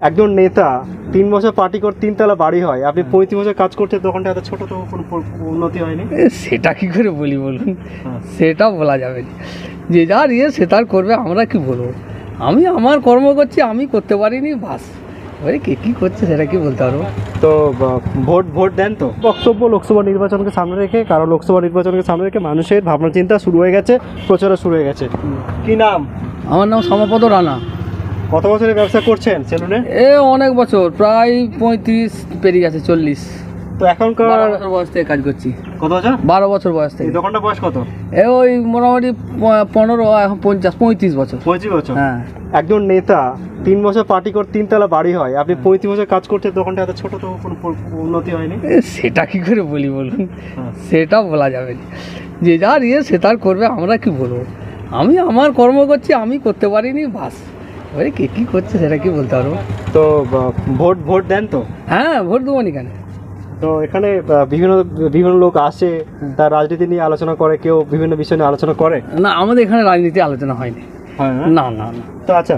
একজন নেতা তিন বছর পার্টি করে তিনতলা বাড়ি হয় আপনি পঁয়ত্রিশ বছর কাজ করছেন তখনটা এত ছোট তো কোনো উন্নতি হয়নি? সেটা কি করে বলি বলুন? হ্যাঁ। সেটা বলা যাবে না। যে যার ইয়ে সে তার করবে আমরা কি বলব? আমি আমার কর্ম করছি আমি করতে পারিনি বাস। এবারে কে কী করছে সেটা কি বলতে পারব? তো ভোট ভোট দেন তো। বক্তব্য লোকসভা নির্বাচনকে সামনে রেখে কারণ লোকসভা নির্বাচনকে সামনে রেখে মানুষের ভাবনা চিন্তা শুরু হয়ে গেছে প্রচারও শুরু হয়ে গেছে। কি নাম? আমার নাম শ্যামাপদ রানা। কত বছরের ব্যবসা করছেন সেলুনে? এ অনেক বছর প্রায় পঁয়ত্রিশ পেরিয়ে গেছে চল্লিশ। তো এখনকার বছর বয়স থেকে কাজ করছি। কত বছর? বারো বছর বয়স থেকে। দোকানটা বয়স কত? এ ওই মোটামুটি পনেরো এখন পঞ্চাশ পঁয়ত্রিশ বছর। পঁচিশ বছর? হ্যাঁ। একজন নেতা তিন বছর পার্টি করে তিনতলা বাড়ি হয় আপনি পঁয়ত্রিশ বছর কাজ করছেন দোকানটা এত ছোট তো কোনো উন্নতি হয়নি? সেটা কি করে বলি বলুন? হ্যাঁ। সেটা বলা যাবে না। যে যার ইয়ে সে তার করবে আমরা কি বলব? আমি আমার কর্ম করছি আমি করতে পারিনি বাস। এবারে কে কী করছে সেটা কি বলতে পারব? তো ভোট ভোট দেন তো? হ্যাঁ ভোট দেবো নি কেন? তো এখানে বিভিন্ন বিভিন্ন লোক আসে তার রাজনীতি নিয়ে আলোচনা করে কেউ বিভিন্ন বিষয় নিয়ে আলোচনা করে? না আমাদের এখানে রাজনীতি আলোচনা হয়নি। না? না না তো আচ্ছা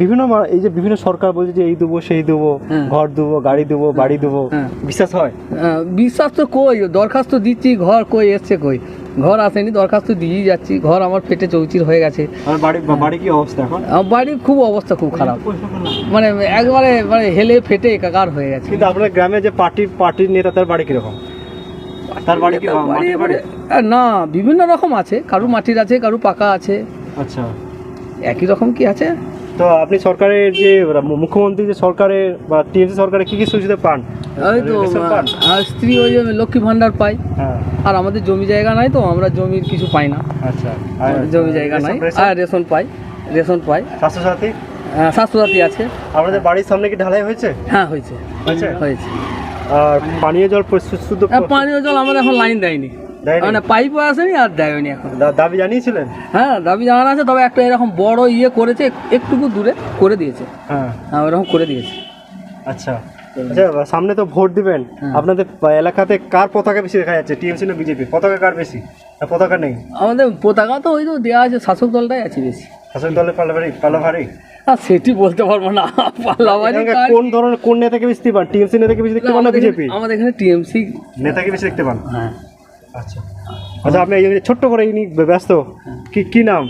বিভিন্ন এই যে বিভিন্ন সরকার বলছে যে এই দেবো সেই দেবো হ্যাঁ। ঘর দেবো গাড়ি দেবো বাড়ি দেবো হ্যাঁ। বিশ্বাস হয় বিশ্বাস তো কই? দরখাস্ত দিচ্ছি ঘর কই এসছে কই? ঘর আসেনি দরখাস্ত দিয়েই যাচ্ছি। ঘর আমার পেটে চৌচির হয়ে গেছে। বাড়ি কি অবস্থা এখন? বাড়ির খুব অবস্থা খুব খারাপ। মানে একবারে মানে হেলে ফেটে একাকার হয়ে গেছে। কিন্তু আপনার গ্রামে যে পার্টি পার্টির নেতা তার বাড়ি কীরকম? তার বাড়ি কি বাড়ি এবারে- না বিভিন্ন রকম আছে। কারু মাটির আছে কারু পাকা আছে। আচ্ছা। একই রকম কি আছে? তো আপনি সরকারের যে মুখ্যমন্ত্রী যে সরকারের বা টিএমসি সরকারের কি কি সুবিধা পান? ওই তো? আহ, স্ত্রী ওই লক্ষ্মী ভাণ্ডার পাই হ্যাঁ। আর আমাদের জমি জায়গা নাই তো আমরা জমির কিছু পাই না। আচ্ছা জমি জায়গা নাই। আর রেশন পাই রেশন পাই। স্বাস্থ্যসাথী? আহ, স্বাস্থ্যসাথী আছে। আপনাদের বাড়ির সামনে কি ঢালাই হয়েছে? হ্যাঁ হয়েছে। হয়েছে? হয়েছে। আর পানীয় জল শুদ্ধ পানীয় জল আমাদের এখন লাইন দেয়নি? মানে পাইপও আসেনি আর দেয়নি এখন। দাবি জানিয়েছিলেন? হ্যাঁ দাবি জানানো আছে তবে একটা এরকম বড় ইয়ে করেছে একটুকু দূরে করে দিয়েছে। হ্যাঁ। হ্যাঁ ওরকম করে দিয়েছে। আচ্ছা। আচ্ছা সামনে তো ভোট দিবেন। হ্যাঁ। আপনাদের এলাকাতে কার পতাকা বেশি দেখা যাচ্ছে? টিএমসি না বিজেপি? পতাকা কার বেশি? পতাকা নেই? আমাদের পতাকা তো ওই তো দেওয়া আছে শাসক দলটাই আছে বেশি। শাসক দলের পাল্লাভারি পাল্লাভারি সেটি বলতে পারব না এখানকার কোন ধরনের কোন নেতাকে বেশি পান? টিএমসি নেতাকে বেশি দেখতে পান না বিজেপি? এখানে- আমাদের এখানে টিএমসি। নেতাকে বেশি দেখতে পান? হ্যাঁ। আচ্ছা। আচ্ছা আপনি এই ছোট্ট করে ইনি ব্যস্ত কি কি নাম?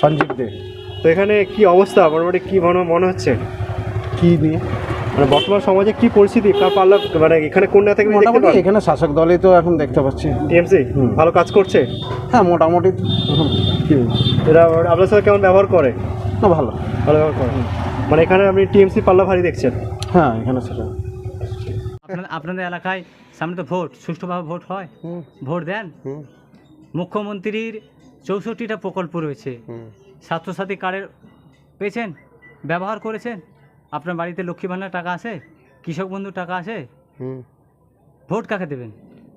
সঞ্জীব দে। তো এখানে কি অবস্থা? মোটামুটি কি মনে মনে হচ্ছে? কি নিয়ে? মানে বর্তমান সমাজে কি পরিস্থিতি? কার পাল্লা মানে এখানে কোন নেতাকে মোটামুটি এখানে শাসক দলই তো এখন দেখতে পাচ্ছি। টিএমসি? হুম। ভালো কাজ করছে? হ্যাঁ মোটামুটি? এরা আপনার সাথে কেমন ব্যবহার করে? না ভালো। ভালো ব্যবহার করে। মানে এখানে আপনি টিএমসি পাল্লা ভারী দেখছেন? হ্যাঁ এখানে সেটা। আপনাদের আপনাদের এলাকায় সামনে তো ভোট সুষ্ঠুভাবে ভোট হয়। ভোট দেন। মুখ্যমন্ত্রীর চৌষট্টিটা প্রকল্প রয়েছে। স্বাস্থ্যসাথী কার্ডের পেয়েছেন? ব্যবহার করেছেন? আপনার বাড়িতে লক্ষ্মী ভাণ্ডার টাকা আছে? কৃষক বন্ধুর টাকা আছে? হুম। ভোট কাকে দেবেন?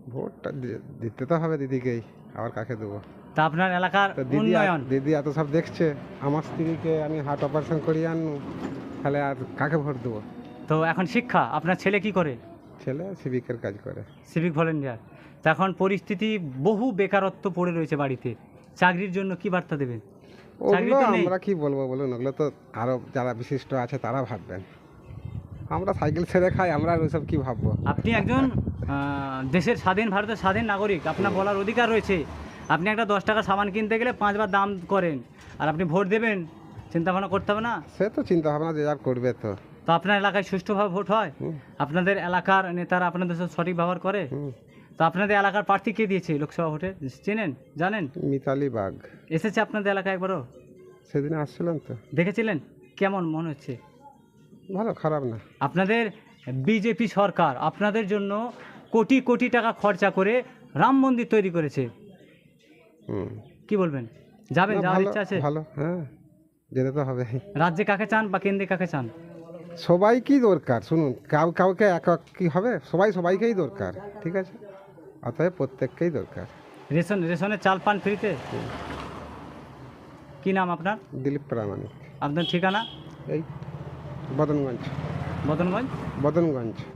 ভোটটা দি- দিতে তো হবে দিদিকেই আবার কাকে দেবো? তা আপনার এলাকার তো দিদি আর- উন্নয়ন। দিদি এত সব দেখছে আমার স্ত্রীকে আমি হার্ট অপারেশন করিয়ে আনু তাহলে আর কাকে ভোট দেবো? তো এখন শিক্ষা আপনার ছেলে কি করে? ছেলে সিভিকের কাজ করে। সিভিক ভলেন্টিয়ার তো এখন পরিস্থিতি বহু বেকারত্ব পড়ে রয়েছে বাড়িতে। চাকরির জন্য কি বার্তা দেবেন? ওগুলো আমরা কি বলব বলুন ওগুলো তো আরও যারা বিশিষ্ট আছে তারা ভাববেন। আমরা সাইকেল ছেড়ে খাই আমরা ওইসব কি ভাববো? আপনি একজন দেশের স্বাধীন ভারতের স্বাধীন নাগরিক আপনার বলার অধিকার রয়েছে। আপনি একটা দশ টাকা সামান কিনতে গেলে পাঁচবার দাম করেন আর আপনি ভোট দেবেন চিন্তা ভাবনা করতে হবে না? সে তো চিন্তা ভাবনা যে যার করবে তো। তো আপনার এলাকায় সুষ্ঠুভাবে ভোট হয়? আপনাদের এলাকার নেতারা আপনাদের সাথে সঠিক ব্যবহার করে? আপনাদের এলাকার প্রার্থী কে দিয়েছে লোকসভা ভোটে? চেনেন? জানেন? মিতালি বাগ। এসেছে আপনাদের এলাকায় একবারও? সেদিন আসছিলেন তো। দেখেছিলেন? কেমন মনে হচ্ছে? ভালো খারাপ না। আপনাদের বিজেপি সরকার আপনাদের জন্য কোটি কোটি টাকা খরচা করে রাম মন্দির তৈরি করেছে। কি বলবেন? যাবেন যাওয়ার ইচ্ছা আছে? ভালো হ্যাঁ যেতে তো হবে। রাজ্যে কাকে চান বা কেন্দ্রে কাকে চান? সবাইকেই দরকার শুনুন কাউ কাউকে এক এক কি হবে? সবাই সবাইকেই দরকার ঠিক আছে? অতএব প্রত্যেককেই দরকার। রেশন রেশনের চাল পান ফ্রিতে? কি নাম আপনার? দিলীপ প্রামাণিক। আপনার ঠিকানা? এই বদনগঞ্জ। বদনগঞ্জ? বদনগঞ্জ।